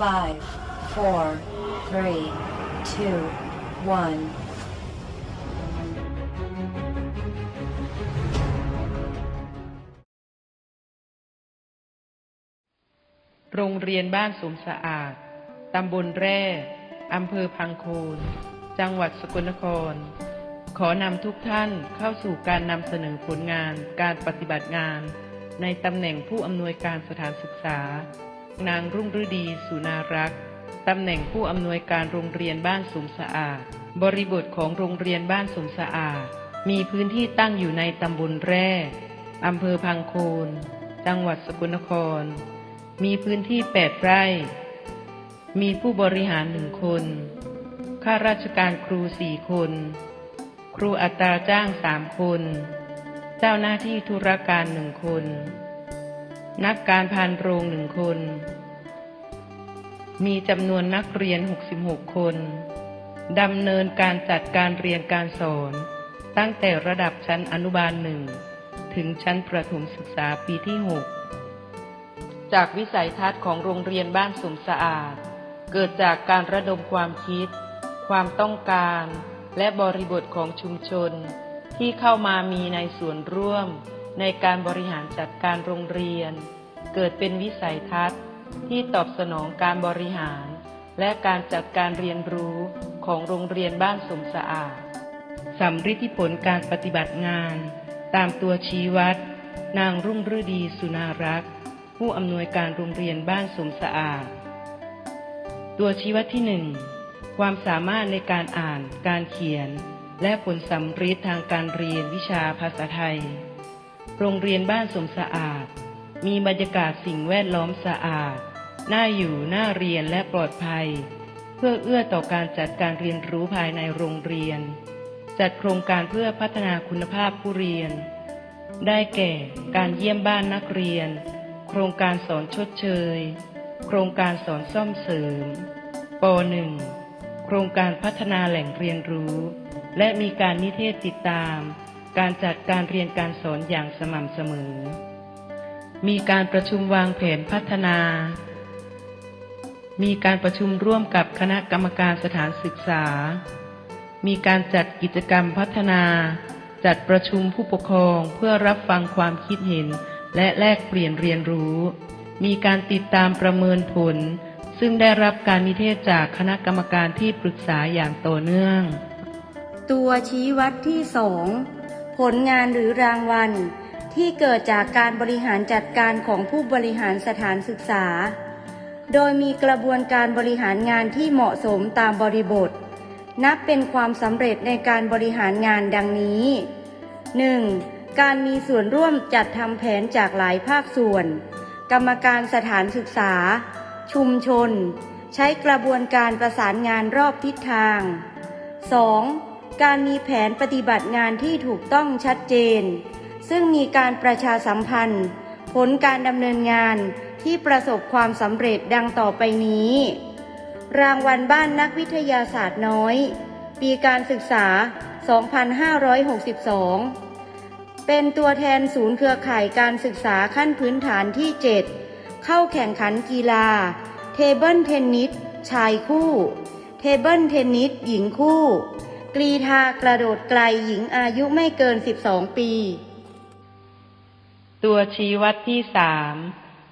five, four, three, two, one. โรงเรียนบ้านสมสะอาด ตำบลแร่ อำเภอพังโคน จังหวัดสกลนคร ขอนำทุกท่านเข้าสู่การนำเสนอผลงานการปฏิบัติงาน ในตำแหน่งผู้อำนวยการสถานศึกษา นางรุ่งฤดีสุนารักษ์ตำแหน่งผู้อำนวยการโรงเรียนบ้านสมสะอาด บริบทของโรงเรียนบ้านสมสะอาด มีพื้นที่ตั้งอยู่ในตำบลแร่อำเภอพังโคน จังหวัดสกลนคร มีพื้นที่แปดไร่ มีผู้บริหารหนึ่งคน ข้าราชการครูสี่คน ครูอัตราจ้างสามคน เจ้าหน้าที่ธุรการหนึ่งคน นักการพานโรงหนึ่งคน มีจำนวนนักเรียน 66 คนดำเนินการจัดการเรียนการสอน ตั้งแต่ระดับชั้นอนุบาลหนึ่งถึงชั้นประถมศึกษาปีที่ 6 จากวิสัยทัศน์ของโรงเรียนบ้านสมสะอาด เกิดจากการระดมความคิด ความต้องการ และบริบทของชุมชนที่เข้ามามีในส่วนร่วม ในการบริหารจัดการโรงเรียน เกิดเป็นวิสัยทัศน์ ที่ตอบสนองการบริหาร และการจัดการเรียนรู้ของโรงเรียนบ้านสมสะอาดสำฤทธิผลการปฏิบัติงาน ตามตัวชี้วัด นางรุ่งฤดีสุนารักษ์ผู้อำนวยการโรงเรียนบ้านสมสะอาด ตัวชี้วัดที่หนึ่งความสามารถในการอ่าน การเขียน และผลสำฤทธิ์ทางการเรียนวิชาภาษาไทย โรงเรียนบ้านสมสะอาด มีบรรยากาศสิ่งแวดล้อมสะอาด น่าอยู่ น่าเรียนและปลอดภัย เพื่อเอื้อต่อการจัดการเรียนรู้ภายในโรงเรียน จัดโครงการเพื่อพัฒนาคุณภาพผู้เรียน ได้แก่ การเยี่ยมบ้านนักเรียน โครงการสอนชดเชย โครงการสอนซ่อมเสริมป .1 โครงการพัฒนาแหล่งเรียนรู้ และมีการนิเทศติดตาม การจัดการเรียนการสอนอย่างสม่ำเสมอ มีการประชุมวางแผนพัฒนา มีการประชุมร่วมกับคณะกรรมการสถานศึกษา มีการจัดกิจกรรมพัฒนา จัดประชุมผู้ปกครองเพื่อรับฟังความคิดเห็น และแลกเปลี่ยนเรียนรู้ มีการติดตามประเมินผล ซึ่งได้รับการนิเทศจากคณะกรรมการที่ปรึกษาอย่างต่อเนื่อง ตัวชี้วัดที่สอง ผลงานหรือรางวัล ที่เกิดจากการบริหารจัดการของผู้บริหารสถานศึกษา โดยมีกระบวนการบริหารงานที่เหมาะสมตามบริบท นับเป็นความสำเร็จในการบริหารงานดังนี้ 1. การมีส่วนร่วมจัดทำแผนจากหลายภาคส่วน กรรมการสถานศึกษา ชุมชน ใช้กระบวนการประสานงานรอบทิศทาง 2. การมีแผนปฏิบัติงานที่ถูกต้องชัดเจน ซึ่งมีการประชาสัมพันธ์ ผลการดำเนินงานที่ประสบความสำเร็จดังต่อไปนี้ รางวัลบ้านนักวิทยาศาสตร์น้อย ปีการศึกษา 2562 เป็นตัวแทนศูนย์เครือข่ายการศึกษาขั้นพื้นฐานที่ 7 เข้าแข่งขันกีฬา เทเบิลเทนนิสชายคู่ เทเบิลเทนนิสหญิงคู่ กรีธากระโดดไกลหญิงอายุไม่เกิน 12 ปี ตัวชี้วัดที่สาม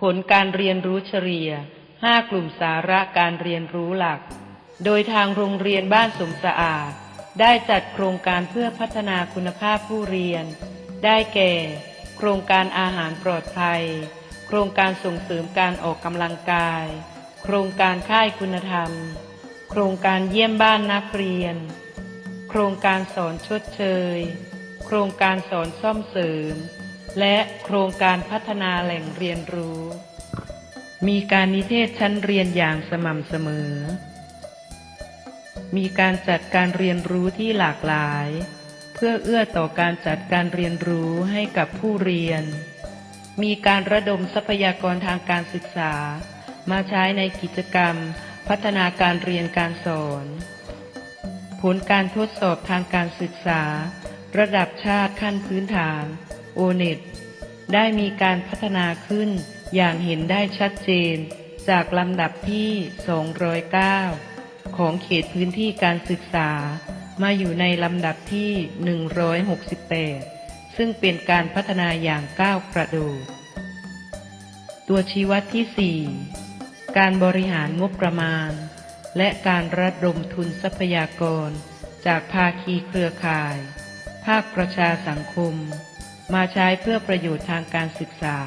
ผลการเรียนรู้เฉลี่ย5กลุ่มสาระการเรียนรู้หลัก โดยทางโรงเรียนบ้านสมสะอาด ได้จัดโครงการเพื่อพัฒนาคุณภาพผู้เรียน ได้แก่ โครงการอาหารปลอดภัย โครงการส่งเสริมการออกกำลังกาย โครงการค่ายคุณธรรม โครงการเยี่ยมบ้านนักเรียน โครงการสอนชดเชย โครงการสอนซ่อมเสริม และโครงการพัฒนาแหล่งเรียนรู้ มีการนิเทศชั้นเรียนอย่างสม่ำเสมอ มีการจัดการเรียนรู้ที่หลากหลาย เพื่อเอื้อต่อการจัดการเรียนรู้ให้กับผู้เรียน มีการระดมทรัพยากรทางการศึกษา มาใช้ในกิจกรรม พัฒนาการเรียนการสอน ผลการทดสอบทางการศึกษา ระดับชาติขั้นพื้นฐาน โอเน็ตได้มีการพัฒนาขึ้นอย่างเห็นได้ชัดเจน จากลำดับที่ 209 ของเขตพื้นที่การศึกษา มาอยู่ในลำดับที่ 168 ซึ่งเป็นการพัฒนาอย่างก้าวกระโดด ตัวชี้วัดที่ 4 การบริหารงบประมาณ และการระดมทุนทรัพยากร จากภาคีเครือข่าย ภาคประชาสังคม มาใช้เพื่อประโยชน์ทางการศึกษา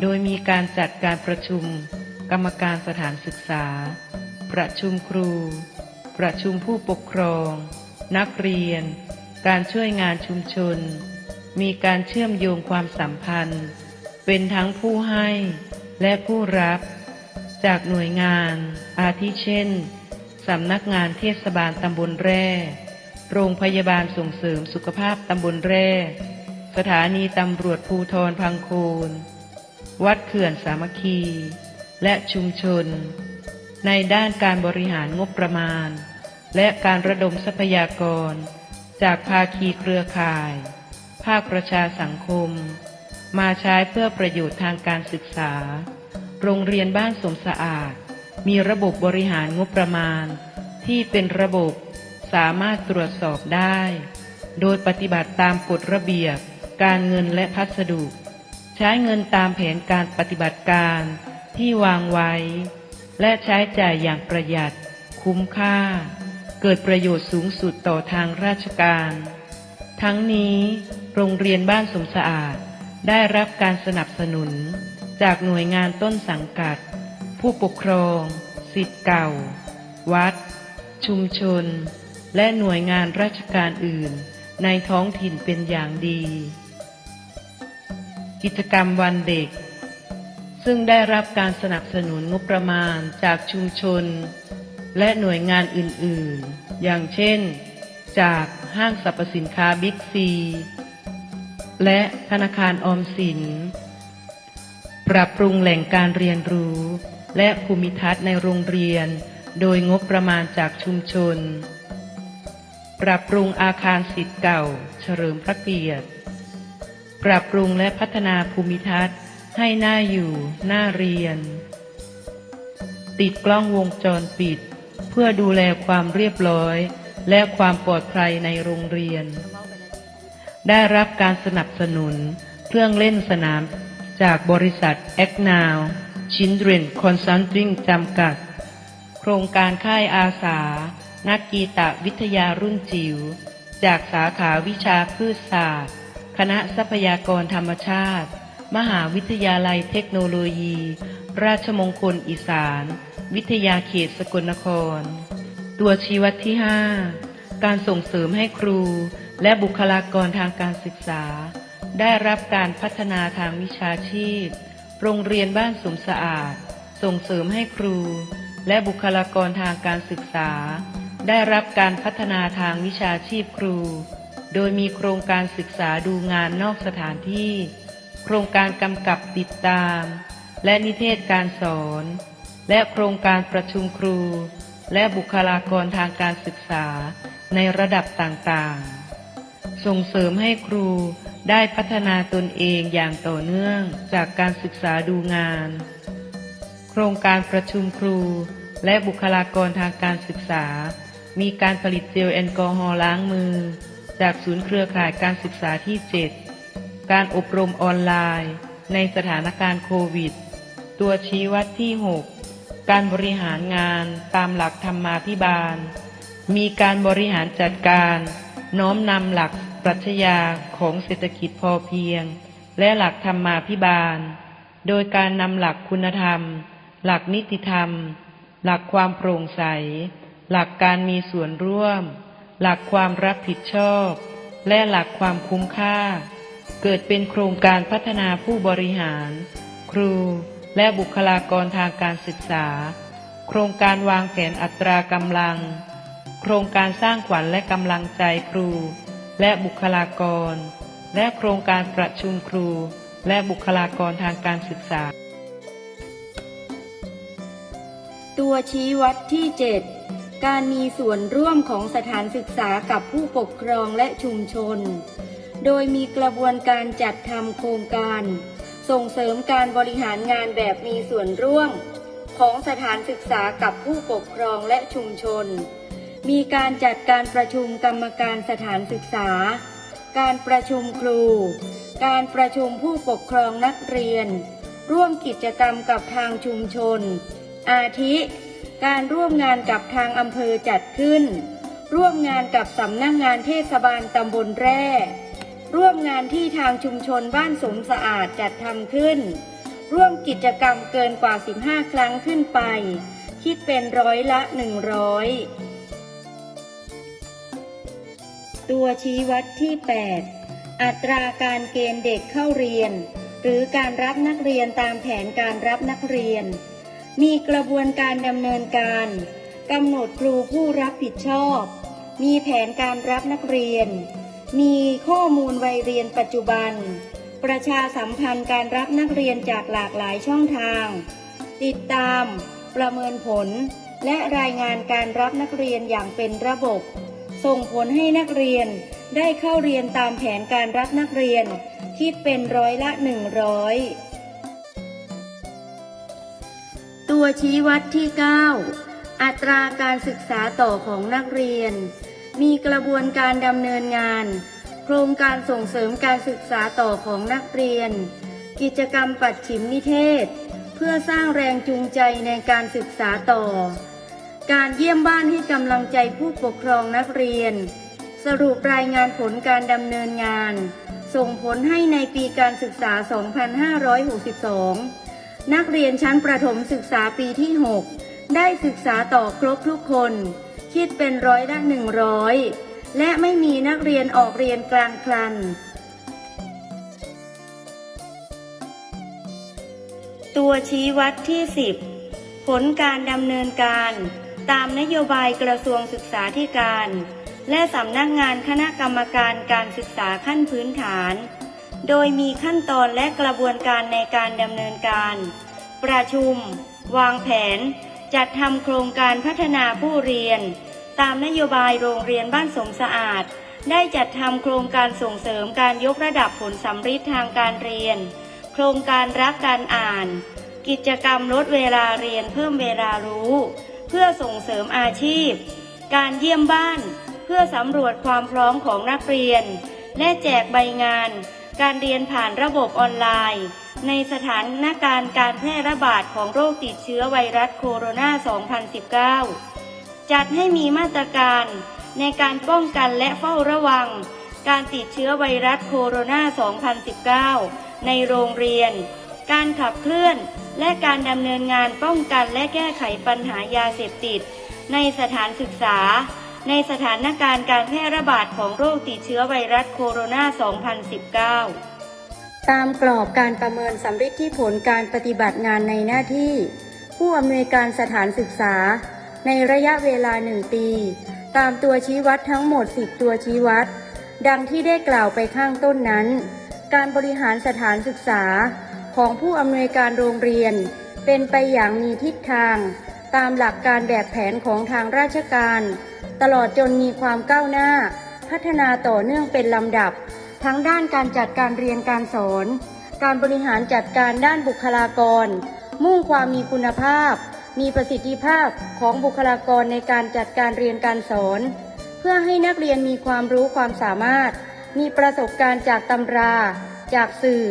โดยมีการจัดการประชุม กรรมการสถานศึกษา ประชุมครู ประชุมผู้ปกครอง นักเรียน การช่วยงานชุมชน มีการเชื่อมโยงความสัมพันธ์ เป็นทั้งผู้ให้และผู้รับ จากหน่วยงาน อาทิเช่น สำนักงานเทศบาลตำบลแร่ โรงพยาบาลส่งเสริมสุขภาพตำบลแร่ สถานีตำรวจภูทรพังโคนวัดเขื่อนสามัคคี และชุมชน ในด้านการบริหารงบประมาณ และการระดมทรัพยากร จากภาคีเครือข่าย ภาคประชาสังคม มาใช้เพื่อประโยชน์ทางการศึกษา โรงเรียนบ้านสมสะอาด มีระบบบริหารงบประมาณ ที่เป็นระบบสามารถตรวจสอบได้ โดยปฏิบัติตามกฎระเบียบ การเงินและพัสดุ ใช้เงินตามแผนการปฏิบัติการที่วางไว้ และใช้จ่ายอย่างประหยัด คุ้มค่า เกิดประโยชน์สูงสุดต่อทางราชการ ทั้งนี้ โรงเรียนบ้านสมสะอาดได้รับการสนับสนุน จากหน่วยงานต้นสังกัด ผู้ปกครองสิทธิ์เก่า วัด ชุมชน และหน่วยงานราชการอื่น ในท้องถิ่นเป็นอย่างดี กิจกรรมวันเด็ก ซึ่งได้รับการสนับสนุนงบประมาณจากชุมชน และหน่วยงานอื่นๆ อย่างเช่น จากห้างสรรพสินค้าบิ๊กซี และธนาคารออมสิน ปรับปรุงแหล่งการเรียนรู้ และภูมิทัศน์ในโรงเรียน โดยงบประมาณจากชุมชน ปรับปรุงอาคารสิทธิ์เก่า เฉลิมพระเกียรติ ปรับปรุงและพัฒนาภูมิทัศน์ให้น่าอยู่น่าเรียน ติดกล้องวงจรปิด เพื่อดูแลความเรียบร้อย และความปลอดภัยในโรงเรียน ได้รับการสนับสนุนเครื่องเล่นสนาม จากบริษัท a c n o w Children Consulting จำกัด โครงการค่ายอาสา นักกีตวิทยารุ่นจิ๋ว จากสาขาวิชาพืชศาสตร์ คณะทรัพยากรธรรมชาติ มหาวิทยาลัยเทคโนโลยี ราชมงคลอีสาน วิทยาเขตสกลนคร ตัวชีวัดที่ 5 การส่งเสริมให้ครูและบุคลากรทางการศึกษา ได้รับการพัฒนาทางวิชาชีพ โรงเรียนบ้านสมสะอาด ส่งเสริมให้ครู และบุคลากรทางการศึกษา ได้รับการพัฒนาทางวิชาชีพครู โดยมีโครงการศึกษาดูงานนอกสถานที่ โครงการกำกับติดตาม และนิเทศการสอน และโครงการประชุมครู และบุคลากรทางการศึกษาในระดับต่างๆ ส่งเสริมให้ครู ได้พัฒนาตนเองอย่างต่อเนื่องจากการศึกษาดูงาน โครงการประชุมครูและบุคลากรทางการศึกษา มีการผลิตเจลแอลกอฮอล์ล้างมือ จากศูนย์เครือข่ายการศึกษาที่ 7 การอบรมออนไลน์ ในสถานการณ์โควิด ตัวชี้วัดที่ 6 การบริหารงานตามหลักธรรมาภิบาล มีการบริหารจัดการ น้อมนำหลักปรัชญาของเศรษฐกิจพอเพียง และหลักธรรมาภิบาล โดยการนำหลักคุณธรรม หลักนิติธรรม หลักความโปร่งใส หลักการมีส่วนร่วม หลักความรับผิดชอบ และหลักความคุ้มค่า เกิดเป็นโครงการพัฒนาผู้บริหาร ครูและบุคลากรทางการศึกษา โครงการวางแผนอัตรากำลัง ครงการสร้างขวัญและกำลังใจครู และบุคลากร และโครงการประชุมครู และบุคลากรทางการศึกษา ตัวชี้วัดที่ 7 การมีส่วนร่วมของสถานศึกษากับผู้ปกครองและชุมชน โดยมีกระบวนการจัดทำโครงการ ส่งเสริมการบริหารงานแบบมีส่วนร่วม ของสถานศึกษากับผู้ปกครองและชุมชน มีการจัดการประชุมกรรมการสถานศึกษา การประชุมครู การประชุมผู้ปกครองนักเรียน ร่วมกิจกรรมกับทางชุมชน อาทิ การร่วมงานกับทางอำเภอจัดขึ้น ร่วมงานกับสำนักงงานเทศบาลตำบลแร่ร่วมงานที่ทางชุมชนบ้านสมสะอาดจัดทำขึ้น ร่วมกิจกรรมเกินกว่า 15 ครั้งขึ้นไป คิดเป็นร้อยละ 100 ตัวชี้วัดที่ 8 อัตราการเกณฑ์เด็กเข้าเรียน หรือการรับนักเรียนตามแผนการรับนักเรียน มีกระบวนการดำเนินการกำหนดครูผู้รับผิดชอบ มีแผนการรับนักเรียน มีข้อมูลวัยเรียนปัจจุบัน ประชาสัมพันธ์การรับนักเรียนจากหลากหลายช่องทาง ติดตาม ประเมินผล และรายงานการรับนักเรียนอย่างเป็นระบบ ส่งผลให้นักเรียนได้เข้าเรียนตามแผนการรับนักเรียน คิดเป็นร้อยละหนึ่งร้อยตัวชี้วัดที่ 9 อัตราการศึกษาต่อของนักเรียน มีกระบวนการดำเนินงาน โครงการส่งเสริมการศึกษาต่อของนักเรียน กิจกรรมปัดฉิมนิเทศ เพื่อสร้างแรงจูงใจในการศึกษาต่อ การเยี่ยมบ้านให้กำลังใจผู้ปกครองนักเรียน สรุปรายงานผลการดำเนินงาน ส่งผลให้ในปีการศึกษา 2562 นักเรียนชั้นประถมศึกษาปีที่ 6 ได้ศึกษาต่อครบทุกคน คิดเป็นร้อยละ100 และไม่มีนักเรียนออกเรียนกลางครัน ตัวชี้วัดที่ 10 ผลการดำเนินการ ตามนโยบายกระทรวงศึกษาธิการ และสำนักงานคณะกรรมการการศึกษาขั้นพื้นฐาน โดยมีขั้นตอนและกระบวนการในการดำเนินการ ประชุม วางแผน จัดทำโครงการพัฒนาผู้เรียน ตามนโยบายโรงเรียนบ้านสมสะอาด ได้จัดทำโครงการส่งเสริมการยกระดับผลสัมฤทธิ์ทางการเรียน โครงการรักการอ่าน กิจกรรมลดเวลาเรียนเพิ่มเวลารู้ เพื่อส่งเสริมอาชีพ การเยี่ยมบ้านเพื่อสำรวจความพร้อมของนักเรียน และแจกใบงาน การเรียนผ่านระบบออนไลน์ ในสถานการณ์การแพร่ระบาดของโรคติดเชื้อไวรัสโคโรนา 2019 จัดให้มีมาตรการในการป้องกันและเฝ้าระวัง การติดเชื้อไวรัสโคโรนา 2019 ในโรงเรียน การขับเคลื่อน และการดำเนินงานป้องกันและแก้ไขปัญหายาเสพติด ในสถานศึกษา ในสถานการณ์การแพร่ระบาดของโรคติดเชื้อไวรัสโคโรนา 2019 ตามกรอบการประเมินสำฤทธิผลการปฏิบัติงานในหน้าที่ ผู้อำนวยการสถานศึกษา ในระยะเวลาหนึ่งปี ตามตัวชี้วัดทั้งหมด 10 ตัวชี้วัด ดังที่ได้กล่าวไปข้างต้นนั้น การบริหารสถานศึกษา ของผู้อำนวยการโรงเรียน เป็นไปอย่างมีทิศทาง ตามหลักการแบบแผนของทางราชการ ตลอดจนมีความก้าวหน้า พัฒนาต่อเนื่องเป็นลำดับ ทั้งด้านการจัดการเรียนการสอน การบริหารจัดการด้านบุคลากร มุ่งความมีคุณภาพ มีประสิทธิภาพของบุคลากรในการจัดการเรียนการสอน เพื่อให้นักเรียนมีความรู้ความสามารถ มีประสบการณ์จากตำรา จากสื่อ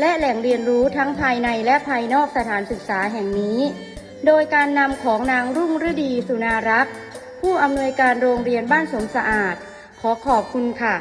และแหล่งเรียนรู้ทั้งภายในและภายนอกสถานศึกษาแห่งนี้ โดยการนำของนางรุ่งฤดีสุนารักษ์ผู้อำนวยการโรงเรียนบ้านสมสะอาด ขอขอบคุณค่ะ